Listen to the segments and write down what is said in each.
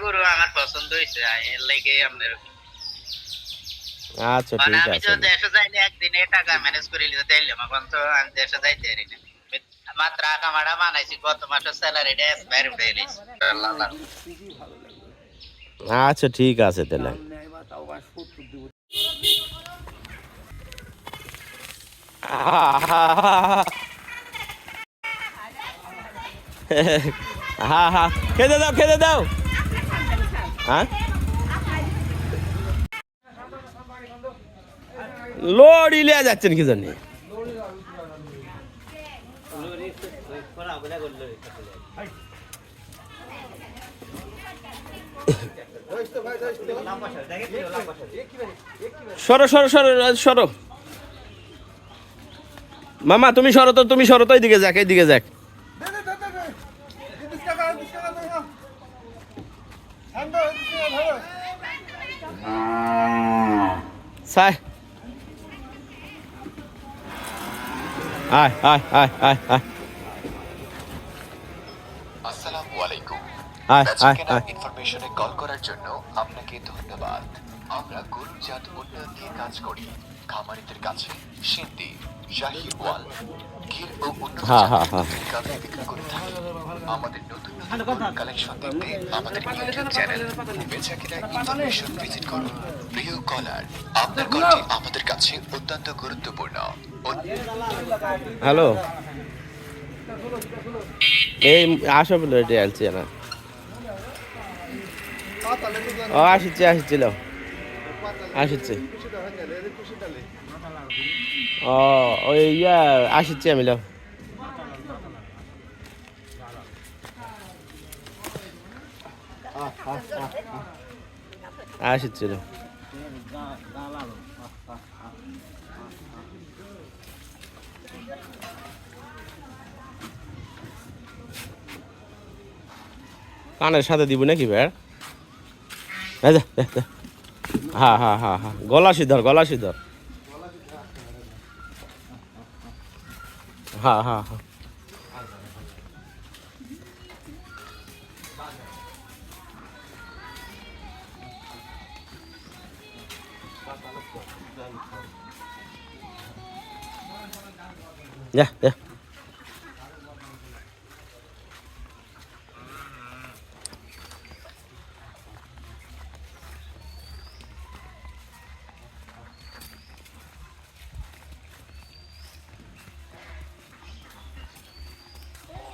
গরু আমার পছন্দ হয়েছে এর লেগে আপনার আচ্ছা মানে ঠিক আমি আছে। তো দেশে যাইলে একদিনে টাকা ম্যানেজ করে নিতে চাইলাম এখন তো আমি দেশে যাইতে পারি না। মাত্র আকামাটা বানাইছি গত মাসের স্যালারিটা এক্সপায়ার উঠে এলিস আচ্ছা ঠিক আছে তাহলে। হ্যাঁ হ্যাঁ। খেতে দাও খেতে দাও। হ্যাঁ? লড়ি লিয়া যাচ্ছেন কি জন্য সরো সরো সরো সরো। মামা, তুমি সরো তো, তুমি সরো তো এইদিকে যাক এইদিকে যাক। সাই আয় আয় আয় আয় আয় আসসালামু আলাইকুম আয় বেচা আয় কেনার আয় ইনফরমেশনে কল করার জন্য আপনাকে ধন্যবাদ আমরা গরুজাত উন্নয়ন নিয়ে কাজ করি। খামারিদের কাছে সিন্ধি শাহিওয়াল গির ও উন্নত বিক্রি করে থাকি। আমাদের নতুন নতুন কালেকশন দেখতে আমাদের ইউটিউব চ্যানেল বেচা কেনার ইনফরমেশন ভিজিট করুন। প্রিয় কলার আপনার কলটি আমাদের কাছে অত্যন্ত গুরুত্বপূর্ণ। হ্যালো। এই আসো বলে রেডি আলছি না ও আসিছিল আসছে ও ওই ইয়া আসছে আমি লাও। আসছে লো কানের সাথে দিব নাকি ব্যাড় যা। হ্যাঁ হ্যাঁ হ্যাঁ হ্যাঁ। গলা সিধর গলা সিধর। হ্যাঁ হ্যাঁ হ্যাঁ। যা যা।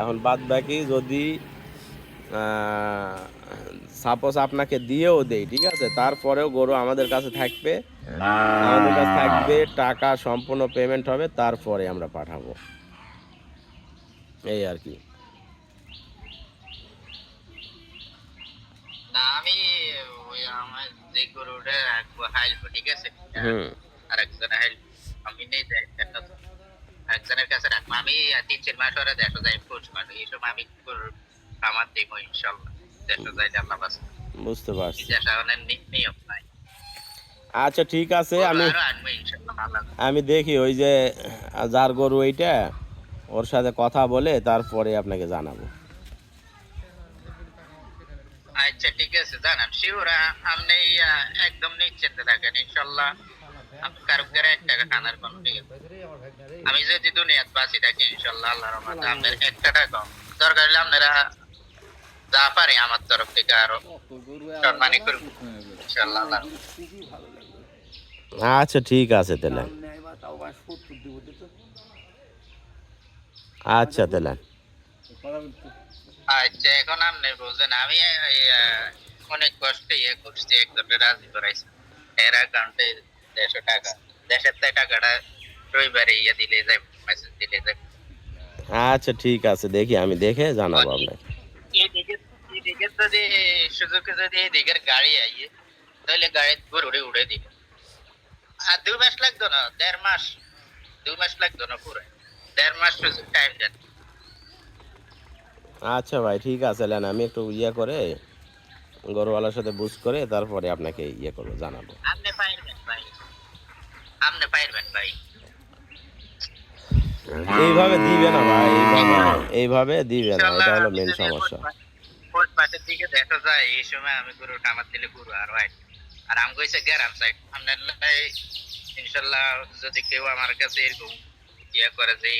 এখন বাদ বাকি যদি সাপোজ আপনাকে দিয়েও দেই ঠিক আছে? তারপরেও গরু আমাদের কাছে থাকবে। আমাদের কাছে থাকবে টাকা সম্পূর্ণ পেমেন্ট হবে তারপরে আমরা পাঠাবো। এই আর কি। আমি ওই আমার যে গরুটা হাইলবো ঠিক আছে? হুম। আর একজন হাইল আমি নেই যাই একটা। একজনের কাছে রাখব। আমি তিন চার মাস দেশে যাই মাস এই সময় আমি দিব ইনশাল্লাহ। দেশে যাই আল্লাহ বাস। বুঝতে পারছি। দেশে অনেক নিয়ম নাই। আচ্ছা ঠিক আছে আমি আমি দেখি ওই যে যার গরু এইটা ওর সাথে কথা বলে তারপরে আপনাকে জানাব। আচ্ছা ঠিক আছে জানান। শিওর আপনি একদম নিশ্চিন্তে থাকেন ইনশাল্লাহ। কারও করে এক টাকা খানার কোনো ঠিক আছে। আমি যদি দুনিয়াত বাঁচি থাকি ইনশাল্লাহ আল্লাহ রহমতে আপনার একটা টাকা দরকার হলে আপনারা যা পারে আমার তরফ থেকে আরও সম্মানী করব ইনশাল্লাহ আল্লাহ আচ্ছা ঠিক আছে তাহলে আচ্ছা তাহলে। আচ্ছা এখন আপনি বুঝেন আমি অনেক কষ্টে ইয়ে করছি একজনকে রাজি করাইছি। এর অ্যাকাউন্টে দেড়শো টাকা। দেশের থেকে টাকাটা রবিবারে ইয়ে দিলে যাবে মেসেজ দিলে যাবে আচ্ছা ঠিক আছে দেখি আমি দেখে জানাব আপনাকে। এদিকে এদিকে যদি সুযোগে যদি এদিকের গাড়ি আইয়ে তাহলে গাড়ি গরুরে উড়ে দিব। আর দুই মাস লাগতো না দেড় মাস দুই মাস লাগতো না পুরো। দেড় মাস সুযোগ টাইম দেন। আচ্ছা ভাই ঠিক আছে লেন আমি একটু ইয়ে করে গরুওয়ালার সাথে বুঝ করে তারপরে আপনাকে ইয়ে করব জানাব। আপনি পাইবেন ভাই। আপনি পাইবেন ভাই। এইভাবে দিবে না ভাই এইভাবে দিবে না এটা হলো মেন সমস্যা। মাসের দিকে দেখা যায় এই সময় আমি গরু টামার দিলে গরু আর হয়। আর আমি কইছে গ্যারাম সাইড আপনার ইনশাল্লাহ যদি কেউ আমার কাছে এরকম ইয়ে করে যে